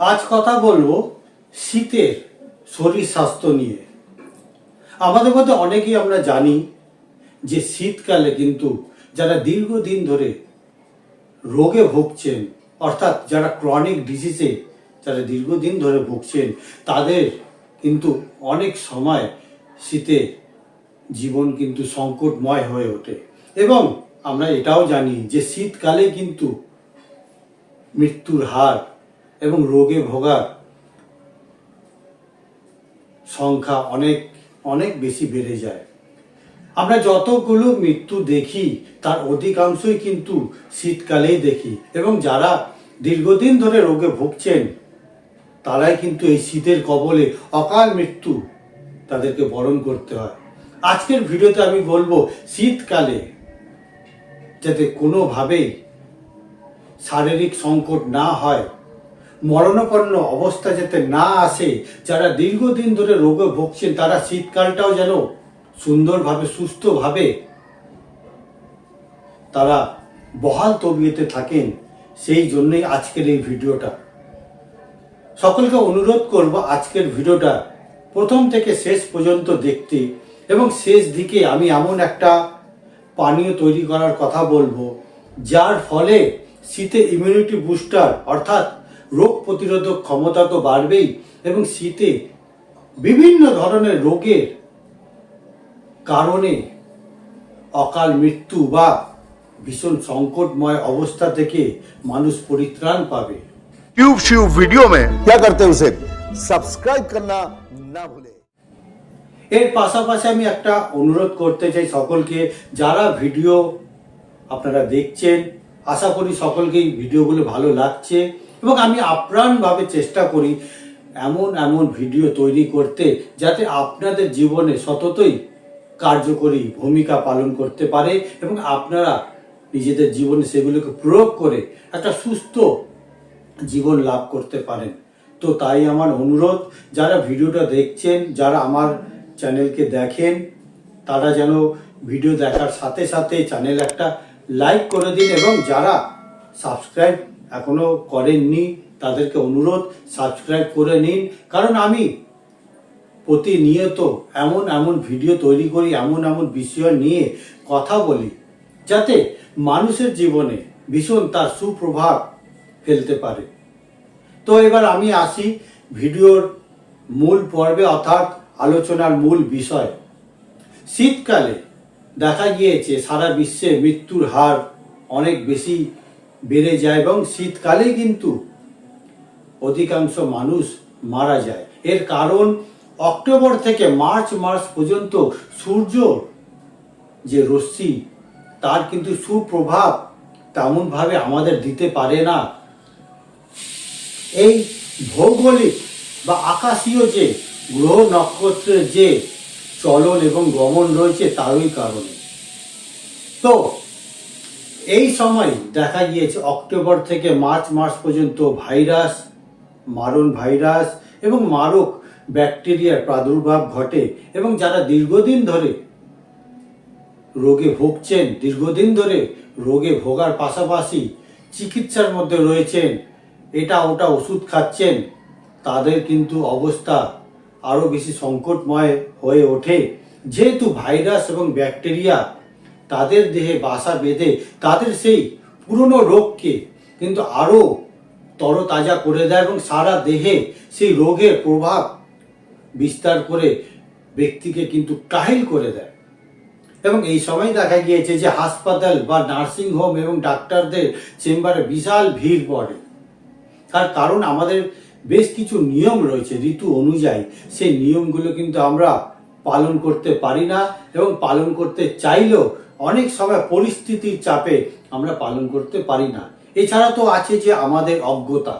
আজ কথা বলব শীতের শরীর স্বাস্থ্য নিয়ে। আমাদের মধ্যে অনেকেই আমরা জানি যে শীতকালে কিন্তু যারা দীর্ঘদিন ধরে রোগে ভুগছেন, অর্থাৎ যারা ক্রনিক ডিজিজে যারা দীর্ঘদিন ধরে ভুগছেন, তাদের কিন্তু অনেক সময় শীতে জীবন কিন্তু সংকটময় হয়ে ওঠে। এবং আমরা এটাও জানি যে শীতকালে কিন্তু মৃত্যুর হার এবং রোগে ভোগার সংখ্যা অনেক অনেক বেশি বেড়ে যায়। আমরা যতগুলো মৃত্যু দেখি, তার অধিকাংশই কিন্তু শীতকালেই দেখি এবং যারা দীর্ঘদিন ধরে রোগে ভুগছেন, তারাই কিন্তু এই শীতের কবলে অকাল মৃত্যু তাদেরকে বরণ করতে হয়। আজকের ভিডিওতে আমি বলব, শীতকালে যাতে কোনোভাবেই শারীরিক সংকট না হয় মরণাপন্ন অবস্থা যাতে না আসে, যারা দীর্ঘদিন ধরে রোগে ভুগছেন, তারা শীতকালটাও যেন সুন্দরভাবে, সুস্থভাবে তারা বহাল তবিয়েতে থাকেন, সেই জন্যই আজকের এই ভিডিওটা। সকলকে অনুরোধ করব আজকের ভিডিওটা প্রথম থেকে শেষ পর্যন্ত দেখতে এবং শেষ দিকে আমি এমন একটা পানীয় তৈরি করার কথা বলব, যার ফলে শীতে ইমিউনিটি বুস্টার অর্থাৎ রোগ প্রতিরোধক ক্ষমতা তো বাড়বেই এবং শীতে বিভিন্ন ধরনের রোগের কারণে অকাল মৃত্যু বা ভীষণ সংকটময় অবস্থা থেকে মানুষ পরিত্রাণ পাবে ट्यूब श्यूब वीडियो में क्या करते हैं उसे सब्सक्राइब करना ना भूलें এর পাশাপাশি আমি একটা অনুরোধ করতে চাই সকলকে যারা ভিডিও আপনারা দেখছেন আশা করি সকলকেই ভিডিওগুলো ভালো লাগছে এবং আমি আপ্রাণভাবে চেষ্টা করি এমন এমন ভিডিও তৈরি করতে যাতে আপনাদের জীবনে সততই কার্যকরী ভূমিকা পালন করতে পারে এবং আপনারা নিজেদের জীবনে সেগুলোকে প্রয়োগ করে একটা সুস্থ জীবন লাভ করতে পারেন। তো তাই আমার অনুরোধ, যারা ভিডিওটা দেখছেন, যারা আমার চ্যানেলকে দেখেন, তারা যেন ভিডিও দেখার সাথে সাথে চ্যানেল একটা লাইক করে দিন এবং যারা সাবস্ক্রাইব এখনও করেননি, তাদেরকে অনুরোধ সাবস্ক্রাইব করে নিন। কারণ আমি প্রতিনিয়ত এমন এমন ভিডিও তৈরি করি, এমন এমন বিষয় নিয়ে কথা বলি, যাতে মানুষের জীবনে ভীষণ তার সুপ্রভাব ফেলতে পারে। তো এবার আমি আসি ভিডিওর মূল পর্বে, অর্থাৎ আলোচনার মূল বিষয়। শীতকালে দেখা গিয়েছে সারা বিশ্বে মৃত্যুর হার অনেক বেশি বেড়ে যায় এবং শীতকালে কিন্তু অধিকাংশ মানুষ মারা যায়। এর কারণ অক্টোবর থেকে মার্চ মাস পর্যন্ত সূর্য যে রশ্মি, তার কিন্তু সুপ্রভাব তেমনভাবে আমাদের দিতে পারে না। এই ভৌগোলিক বা আকাশীয় যে গ্রহ নক্ষত্রের যে চলন এবং গমন রয়েছে, তারই কারণে। তো এই সময় দেখা গিয়েছে অক্টোবর থেকে মার্চ মাস পর্যন্ত ভাইরাস, মারণ ভাইরাস এবং মারক ব্যাকটেরিয়ার প্রাদুর্ভাব ঘটে এবং যারা দীর্ঘদিন ধরে রোগে ভুগছেন, দীর্ঘদিন ধরে রোগে ভোগার পাশাপাশি চিকিৎসার মধ্যে রয়েছেন, এটা ওটা ওষুধ খাচ্ছেন, তাদের কিন্তু অবস্থা আরও বেশি সংকটময় হয়ে ওঠে। যেহেতু ভাইরাস এবং ব্যাকটেরিয়া তাদের দেহে বাসা বেঁধে তাদের সেই পুরনো রোগকে কিন্তু আরও তরতাজা করে দেয় এবং সারা দেহে সেই রোগের প্রভাব বিস্তার করে ব্যক্তিকে কিন্তু কাহিল করে দেয়। এবং এই সময় দেখা গিয়েছে যে হাসপাতাল বা নার্সিং হোম এবং ডাক্তারদের চেম্বারে বিশাল ভিড় পড়ে। তার কারণ আমাদের বেশ কিছু নিয়ম রয়েছে, ঋতু অনুযায়ী। সেই নিয়মগুলো কিন্তু আমরা পালন করতে পারি না এবং পালন করতে চাইলেও অনেক সময় পরিস্থিতির চাপে আমরা পালন করতে পারি না। এছাড়া তো আছে যে আমাদের অজ্ঞতা।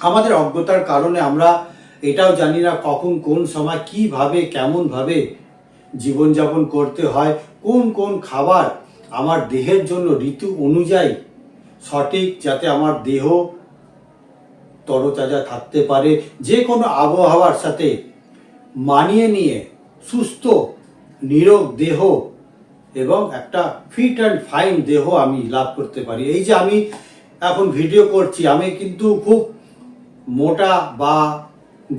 আমাদের অজ্ঞতার কারণে আমরা এটাও জানি না কখন কোন সময় কীভাবে, কেমনভাবে জীবনযাপন করতে হয়, কোন কোন খাবার আমার দেহের জন্য ঋতু অনুযায়ী সঠিক যাতে আমার দেহ তরতাজা থাকতে পারে, যে কোনো আবহাওয়ার সাথে মানিয়ে নিয়ে সুস্থ, নিরোগ দেহ এবং একটা ফিট অ্যান্ড ফাইন দেহ আমি লাভ করতে পারি। এই যে আমি এখন ভিডিও করছি, আমি কিন্তু খুব মোটা বা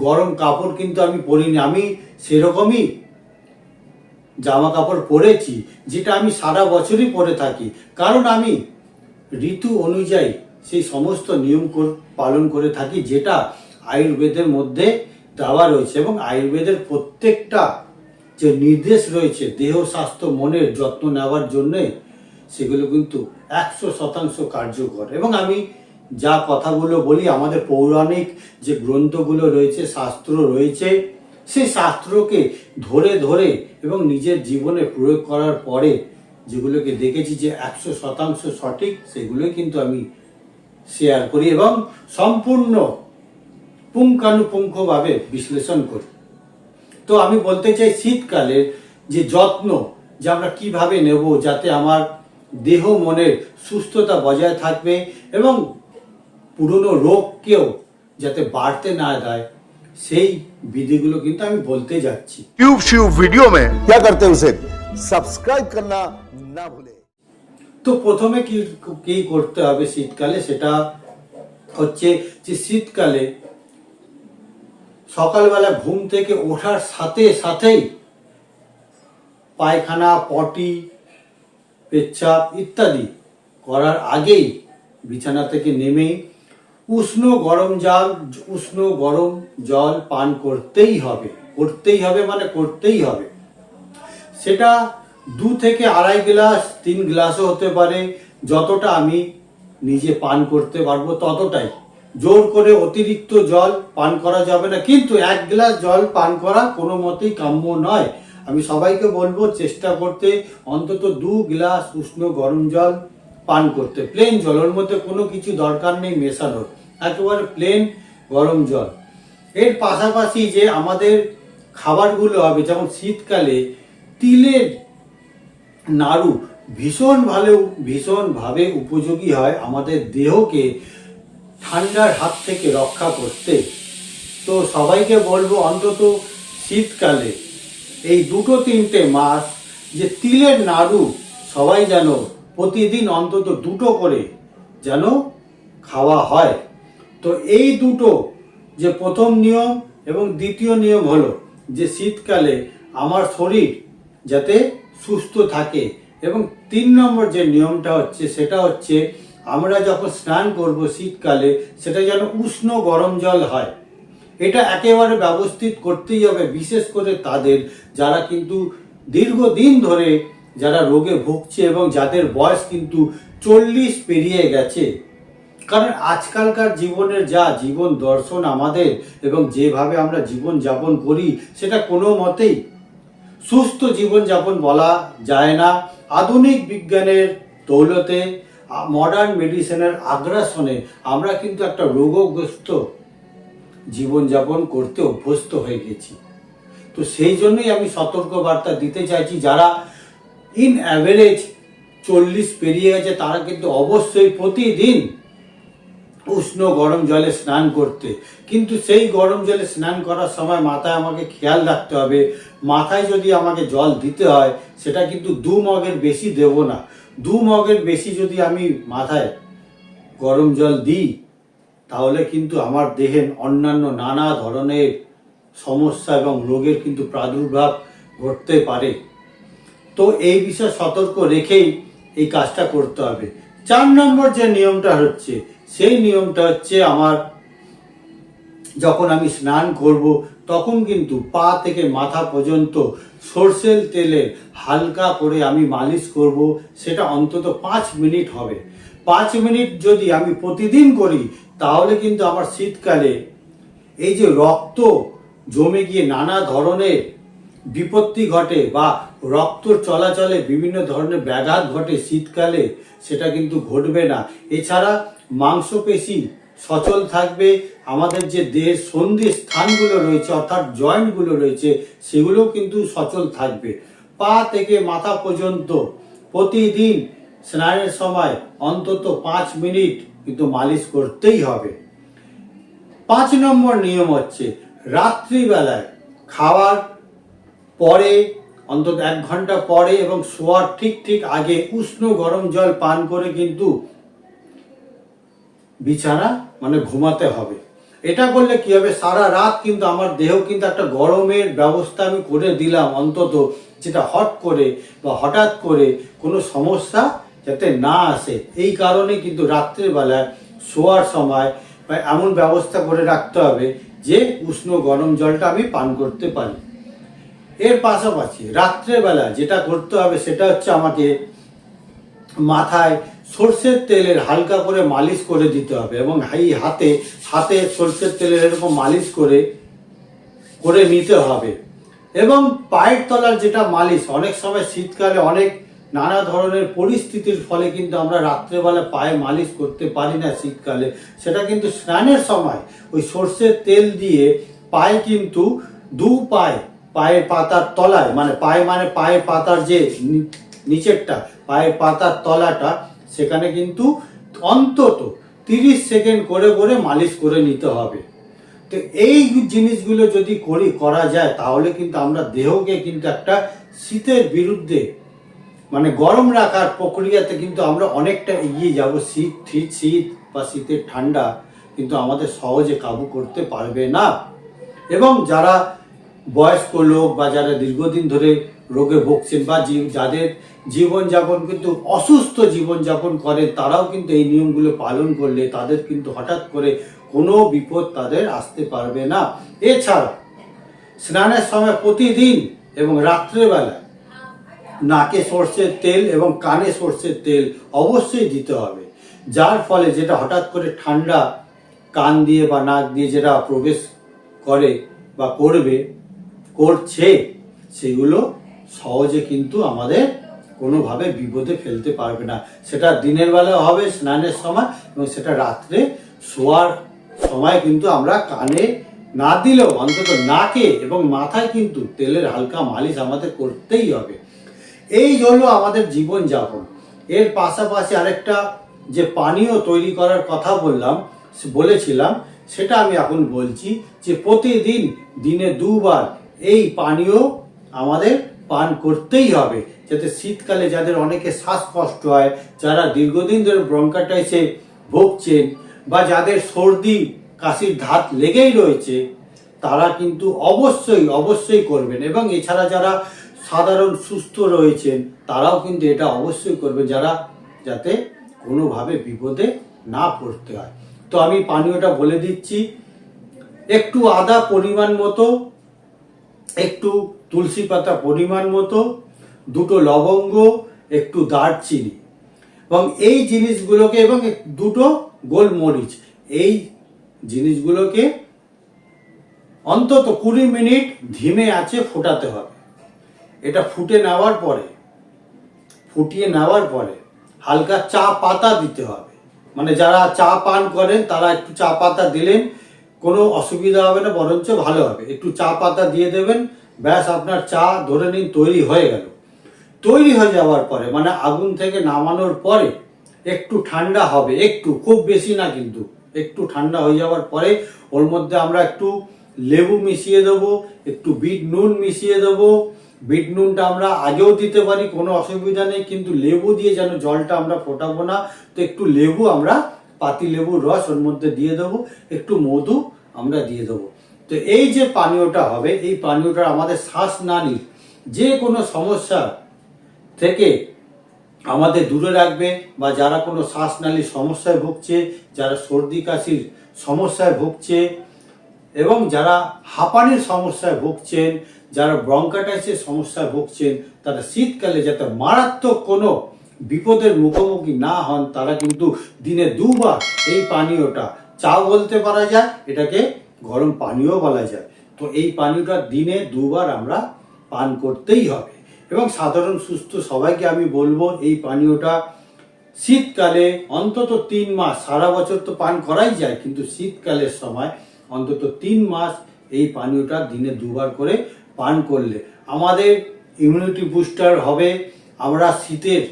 গরম কাপড় কিন্তু আমি পরিনি। আমি সেরকমই জামা কাপড় পরেছি, যেটা আমি সারা বছরই পরে থাকি। কারণ আমি ঋতু অনুযায়ী সেই সমস্ত নিয়ম পালন করে থাকি, যেটা আয়ুর্বেদের মধ্যে দেওয়া রয়েছে এবং আয়ুর্বেদের প্রত্যেকটা যে নির্দেশ রয়েছে দেহ, স্বাস্থ্য, মনের যত্ন নেওয়ার জন্যে, সেগুলো কিন্তু একশো শতাংশ কার্যকর। এবং আমি যা কথাগুলো বলি, আমাদের পৌরাণিক যে গ্রন্থগুলো রয়েছে, শাস্ত্র রয়েছে, সেই শাস্ত্রকে ধরে ধরে এবং নিজের জীবনে প্রয়োগ করার পরে যেগুলোকে দেখেছি যে একশো শতাংশ সঠিক, সেগুলোই কিন্তু আমি শেয়ার করি এবং সম্পূর্ণ পুঙ্খানুপুঙ্খভাবে বিশ্লেষণ করি। তো আমি বলতে চাই শীতকালের যে যত্ন যে আমরা কিভাবে নেব যাতে আমার দেহ মনের সুস্থতা বজায় থাকবে এবং পুরনো রোগকেও যাতে বাড়তে না দেয় সেই বিধিগুলো কিন্তু আমি বলতে যাচ্ছি ट्यूब श्यूब वीडियो में क्या करते हैं उसे सब्सक्राइब करना ना भूलें তো প্রথমে কি কি করতে হবে শীতকালে সেটা হচ্ছে যে শীতকালে সকালবেলা ঘুম থেকে ওঠার সাথে সাথেই পায়খানা, পটি, পেচ্ছাপ ইত্যাদি করার আগেই বিছানা থেকে নেমেই উষ্ণ গরম জল, উষ্ণ গরম জল পান করতেই হবে। করতেই হবে মানে করতেই হবে। সেটা দু থেকে আড়াই গ্লাস, তিন গ্লাসও হতে পারে। যতটা আমি নিজে পান করতে পারব ততটাই। জোর করে অতিরিক্ত জল পান করা যাবে না। কিন্তু এক গ্লাস জল পান করা কোনো মতেই কাম্য নয়। আমি সবাইকে বলব, চেষ্টা করতে অন্তত দু গ্লাস উষ্ণ গরম জল পান করতে। প্লেন জল ওর মধ্যে কোনো কিছু দরকার নেই মেশানোর। একেবারে প্লেন গরম জল। এর পাশাপাশি যে আমাদের খাবারগুলো হবে, যেমন শীতকালে তিলের নাড়ু ভীষণ ভালো, ভীষণভাবে উপযোগী হয় আমাদের দেহকে। ঠান্ডার হাত থেকে রক্ষা করতে। তো সবাইকে বলব, অন্তত শীতকালে এই দুটো তিনটে মাস যে তিলের নাড়ু সবাই যেন প্রতিদিন অন্তত দুটো করে যেন খাওয়া হয়। তো এই দুটো যে প্রথম নিয়ম এবং দ্বিতীয় নিয়ম হলো যে শীতকালে আমার শরীর যাতে সুস্থ থাকে এবং তিন নম্বর যে নিয়মটা হচ্ছে সেটা হচ্ছে আমরা যখন স্নান করব শীতকালে, সেটা যেন উষ্ণ গরম জল হয়। এটা একেবারে ব্যবস্থিত করতেই হবে, বিশেষ করে তাদের যারা কিন্তু দীর্ঘদিন ধরে যারা রোগে ভুগছে এবং যাদের বয়স কিন্তু চল্লিশ পেরিয়ে গেছে। কারণ আজকালকার জীবনের যা জীবন দর্শন আমাদের এবং যেভাবে আমরা জীবন যাপন করি, সেটা কোনো মতেই সুস্থ জীবনযাপন বলা যায় না। আধুনিক বিজ্ঞানের দৌলতে মডার্ন মেডিসিনের আগ্রাসনে আমরা কিন্তু একটা রোগগ্রস্ত জীবনযাপন করতে অভ্যস্ত হয়ে গেছি। তো সেই জন্যই আমি সতর্ক বার্তা দিতে চাইছি, যারা ইন অ্যাভারেজ চল্লিশ পেরিয়ে গেছে, তারা কিন্তু অবশ্যই প্রতিদিন উষ্ণ গরম জলে স্নান করতে। কিন্তু সেই গরম জলে স্নান করার সময় মাথায় আমাকে খেয়াল রাখতে হবে। মাথায় যদি আমাকে জল দিতে হয়, সেটা কিন্তু দু মগের বেশি দেব না। দু মগের বেশি যদি আমি মাথায় গরম জল দিই, তাহলে কিন্তু আমার দেহে অন্যান্য নানা ধরনের সমস্যা এবং রোগের কিন্তু প্রাদুর্ভাব ঘটতে পারে। তো এই বিষয়ে সতর্ক রেখেই এই কাজটা করতে হবে। চার নম্বর যে নিয়মটা হচ্ছে, সেই নিয়মটা হচ্ছে আমার যখন আমি স্নান করব, তখন কিন্তু পা থেকে মাথা পর্যন্ত সর্ষের তেলে হালকা করে আমি মালিশ করব, সেটা অন্তত পাঁচ মিনিট হবে। পাঁচ মিনিট যদি আমি প্রতিদিন করি, তাহলে কিন্তু আমার শীতকালে এই যে রক্ত জমে গিয়ে নানা ধরনের বিপত্তি ঘটে বা রক্ত চলাচলে বিভিন্ন ধরনের ব্যাঘাত ঘটে শীতকালে, সেটা কিন্তু ঘটবে না। এছাড়া মাংসপেশি সচল থাকবে। আমাদের যে দেহের সন্ধি স্থানগুলো রয়েছে, অর্থাৎ জয়েন্টগুলো রয়েছে সেগুলো কিন্তু সচল থাকবে। পা থেকে মাথা পর্যন্ত প্রতিদিন স্নানের সময় অন্তত পাঁচ মিনিট কিন্তু মালিশ করতেই হবে। পাঁচ নম্বর নিয়ম হচ্ছে রাত্রিবেলায় খাওয়ার পরে, অন্তত এক ঘণ্টা পরে এবং শোয়ার ঠিক ঠিক আগে উষ্ণ গরম জল পান করে কিন্তু বিছানা মানে ঘুমাতে হবে। এটা করলে কি হবে? সারা রাত কিন্তু আমার দেহ কিন্তু একটা গরমের ব্যবস্থা আমি করে দিলাম অন্তত, যেটা হট করে বা হঠাৎ করে কোনো সমস্যা যাতে না আসে। এই কারণে কিন্তু রাত্রেবেলায় শোয়ার সময় বা এমন ব্যবস্থা করে রাখতে হবে যে উষ্ণ গরম জলটা আমি পান করতে পারি। এর পাশাপাশি রাত্রেবেলা যেটা করতে হবে সেটা হচ্ছে আমাকে মাথায় সর্ষের তেলের হালকা করে মালিশ করে দিতে হবে এবং এই হাতে হাতে সর্ষের তেলের এরকম মালিশ করে করে নিতে হবে। এবং পায়ের তলার যেটা মালিশ, অনেক সময় শীতকালে অনেক নানা ধরনের পরিস্থিতির ফলে কিন্তু আমরা রাত্রেবেলা পায়ে মালিশ করতে পারি না শীতকালে। সেটা কিন্তু স্নানের সময়, ওই সর্ষের তেল দিয়ে পায়ে কিন্তু দু পায়ে, পায়ের পাতার তলায় মানে পায়ে মানে পায়ের পাতার যে নিচেরটা, পায়ের পাতার তলাটা সেখানে কিন্তু অন্তত তিরিশ সেকেন্ড করে করে মালিশ করে নিতে হবে। তো এই জিনিসগুলো যদি করি, করা যায়, তাহলে কিন্তু আমরা দেহকে কিন্তু একটা শীতের বিরুদ্ধে মানে গরম রাখার প্রক্রিয়াতে কিন্তু আমরা অনেকটা এগিয়ে যাব। শীত, ঠিক শীত বা শীতের ঠান্ডা কিন্তু আমাদের সহজে কাবু করতে পারবে না। এবং যারা বয়স্ক লোক বা যারা দীর্ঘদিন ধরে রোগে ভুগছেন বা যাদের জীবনযাপন কিন্তু অসুস্থ জীবনযাপন করে, তারাও কিন্তু এই নিয়মগুলো পালন করলে তাদের কিন্তু হঠাৎ করে কোনো বিপদ তাদের আসতে পারবে না। এছাড়া স্নানের সময় প্রতিদিন এবং রাত্রেবেলা নাকে সর্ষের তেল এবং কানে সর্ষের তেল অবশ্যই দিতে হবে, যার ফলে যেটা হঠাৎ করে ঠান্ডা কান দিয়ে বা নাক দিয়ে যেটা প্রবেশ করে বা করবে, করছে, সেগুলো সহজে কিন্তু আমাদের কোনোভাবে বিপদে ফেলতে পারবে না। সেটা দিনের বেলা হবে, স্নানের সময়, এবং সেটা রাত্রে শোয়ার সময় কিন্তু আমরা কানে না দিলেও, অন্তত নাকে এবং মাথায় কিন্তু তেলের হালকা মালিশ আমাদের করতেই হবে। এই হলো আমাদের জীবনযাপন। এর পাশাপাশি আরেকটা যে পানীয় তৈরি করার কথা বললাম বলেছিলাম, সেটা আমি এখন বলছি যে প্রতিদিন দিনে দুবার এই পানীয় আমাদের পান করতেই হবে, যাতে শীতকালে যাদের অনেকে শ্বাসকষ্ট হয়, যারা দীর্ঘদিন ধরে ব্রঙ্কাটাইসে ভুগছেন বা যাদের সর্দি, কাশির ধাত লেগেই রয়েছে, তারা কিন্তু অবশ্যই অবশ্যই করবেন। এবং এছাড়া যারা সাধারণ সুস্থ রয়েছেন, তারাও কিন্তু এটা অবশ্যই করবে যারা, যাতে কোনোভাবে বিপদে না পড়তে হয়। তো আমি পানীয়টা বলে দিচ্ছি, একটু আদা পরিমাণ মতো একটু তুলসী পাতা পরিমাণ মতো, দুটো লবঙ্গ, একটু দারচিনি। এবং এই জিনিসগুলোকে এবং দুটো গোলমরিচ। এই জিনিসগুলোকে অন্তত কুড়ি মিনিট ধিমে আছে ফোটাতে হবে। এটা ফুটে নেওয়ার পরে, ফুটিয়ে নেওয়ার পরে হালকা চা পাতা দিতে হবে। মানে যারা চা পান করেন, তারা একটু চা পাতা দিলেন কোনো অসুবিধা হবে না, বরঞ্চ ভালো হবে। একটু চা পাতা দিয়ে দেবেন, ব্যাস আপনার চা ধরে নিন, তৈরি হয়ে গেল। তৈরি হয়ে যাওয়ার পরে মানে আগুন থেকে নামানোর পরে, একটু ঠান্ডা হবে, একটু, খুব বেশি না কিন্তু, একটু ঠান্ডা হয়ে যাওয়ার পরে, ওর মধ্যে আমরা একটু লেবু মিশিয়ে দেবো, একটু বিট নুন মিশিয়ে দেবো। বিট নুনটা আমরা আগেও দিতে পারি, কোনো অসুবিধা নেই, কিন্তু লেবু দিয়ে যেন জলটা আমরা ফোটাবো না, তো একটু লেবু আমরা পাতি লেবুর রস, ওর মধ্যে দিয়ে দেবো, একটু মধু আমরা দিয়ে দেবো। তো এই যে পানীয়টা হবে, এই পানীয়টা আমাদের শ্বাস নালীর যে কোনো সমস্যা থেকে আমাদের দূরে রাখবে বা যারা কোনো শ্বাসনালীর সমস্যায় ভুগছে, যারা সর্দি, কাশির সমস্যায় ভুগছে, এবং যারা হাঁপানির সমস্যায় ভুগছেন, যারা ব্রঙ্কাটাইসের সমস্যায় ভুগছেন তারা শীতকালে যাতে মারাত্মক কোনো বিপদের মুখোমুখি না হন, তারা কিন্তু দিনে দুবার এই পানীয়টা চা বলতে পারা যায়, এটাকে গরম পানীয় বলা যায়। তো এই পানীয়টা দিনে দুবার আমরা পান করতেই হবে। এবং সাধারণ সুস্থ সবাইকে আমি বলব, এই পানীয়টা শীতকালে অন্তত তিন মাস, সারা বছর তো পান করাই যায়, কিন্তু শীতকালের সময় অন্তত তিন মাস এই পানীয়টা দিনে দুবার করে পান করলে আমাদের ইমিউনিটি বুস্টার হবে, আমরা শীতের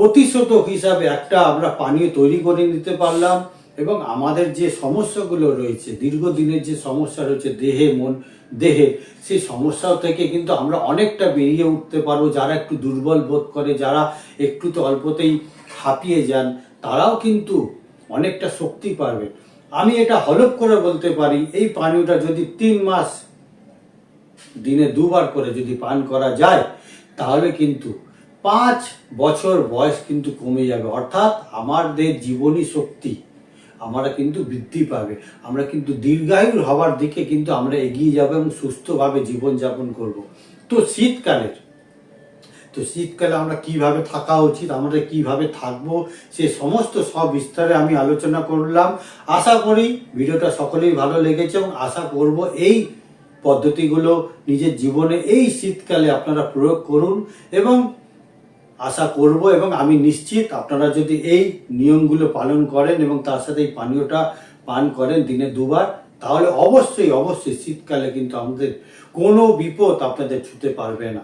প্রতিশোধক হিসাবে একটা আমরা পানীয় তৈরি করে নিতে পারলাম এবং আমাদের যে সমস্যাগুলো রয়েছে, দীর্ঘদিনের যে সমস্যা রয়েছে, দেহে মন, দেহে, সেই সমস্যা থেকে কিন্তু আমরা অনেকটা বেরিয়ে উঠতে পারব। যারা একটু দুর্বল বোধ করে, যারা একটু তো অল্পতেই হাঁপিয়ে যান, তারাও কিন্তু অনেকটা শক্তি পাবে। আমি এটা হলপ করে বলতে পারি, এই পানীয়টা যদি তিন মাস দিনে দুবার করে যদি পান করা যায়, তাহলে কিন্তু পাঁচ বছর বয়স কিন্তু কমে যাবে। অর্থাৎ আমাদের জীবনী শক্তি আমরা কিন্তু বৃদ্ধি পাবে। আমরা কিন্তু দীর্ঘায়ু হওয়ার দিকে কিন্তু আমরা এগিয়ে যাব এবং সুস্থভাবে জীবনযাপন করব। তো শীতকালের, তো শীতকালে আমরা কীভাবে থাকা উচিত, আমরা কীভাবে থাকব, সে সমস্ত সব বিস্তারে আমি আলোচনা করলাম। আশা করি ভিডিওটা সকলেই ভালো লেগেছে এবং আশা করব এই পদ্ধতিগুলো নিজের জীবনে এই শীতকালে আপনারা প্রয়োগ করুন এবং আশা করব এবং আমি নিশ্চিত আপনারা যদি এই নিয়মগুলো পালন করেন এবং তার সাথে এই পানীয়টা পান করেন দিনে দুবার, তাহলে অবশ্যই অবশ্যই শীতকালে কিন্তু আমাদের কোনো বিপদ আপনাদের ছুতে পারবে না।